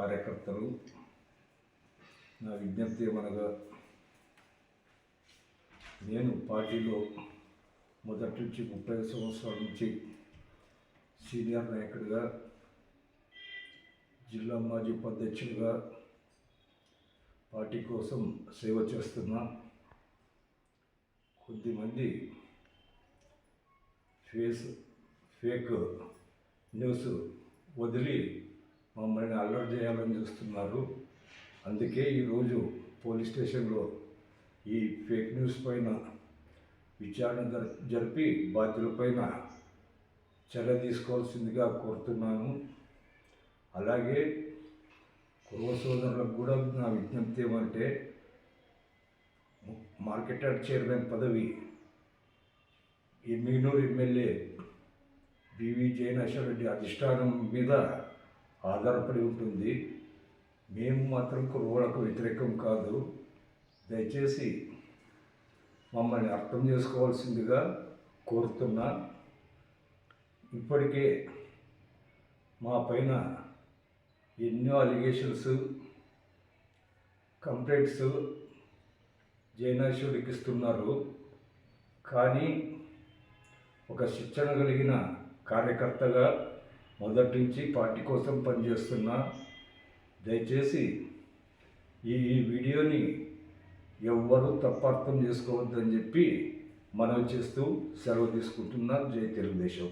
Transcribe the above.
కార్యకర్తలు నా విజ్ఞప్తి ఏమనగా నేను పార్టీలో మొదటి నుంచి ముప్పై సంవత్సరాల నుంచి సీనియర్ నాయకుడిగా జిల్లా మాజీ ఉపాధ్యక్షుడిగా పార్టీ కోసం సేవ చేస్తున్నా కొద్దిమంది ఫేస్ ఫేక్ న్యూస్ వదిలి మమ్మల్ని అల్లరి చేయాలని చూస్తున్నారు. అందుకే ఈరోజు పోలీస్ స్టేషన్లో ఈ ఫేక్ న్యూస్ పైన విచారణ జర- జరిపి బాధ్యులపైన చర్య తీసుకోవాల్సిందిగా కోరుతున్నాను. అలాగే కుర్వ సోదరులకు కూడా నా విజ్ఞప్తి ఏమంటే మార్కెట్ చైర్మన్ పదవి Emmiganur MLA B V Jayanageswara Reddy అధిష్టానం మీద ఆధారపడి ఉంటుంది. మేము మాత్రం కురువులకు వ్యతిరేకం కాదు. దయచేసి మమ్మల్ని అర్థం చేసుకోవాల్సిందిగా కోరుతున్నా. ఇప్పటికే మా పైన ఎన్నో అలిగేషన్స్ కంప్లైంట్స్ జైనాశ్వరికి ఇస్తున్నారు. కానీ ఒక శిక్షణ కలిగిన కార్యకర్తగా మొదటి నుంచి పార్టీ కోసం పనిచేస్తున్నా దయచేసి ఈ వీడియోని ఎవ్వరూ తప్పార్థం చేసుకోవద్దని చెప్పి మనం చేస్తూ సెలవు తీసుకుంటున్నాం. జై తెలుగుదేశం.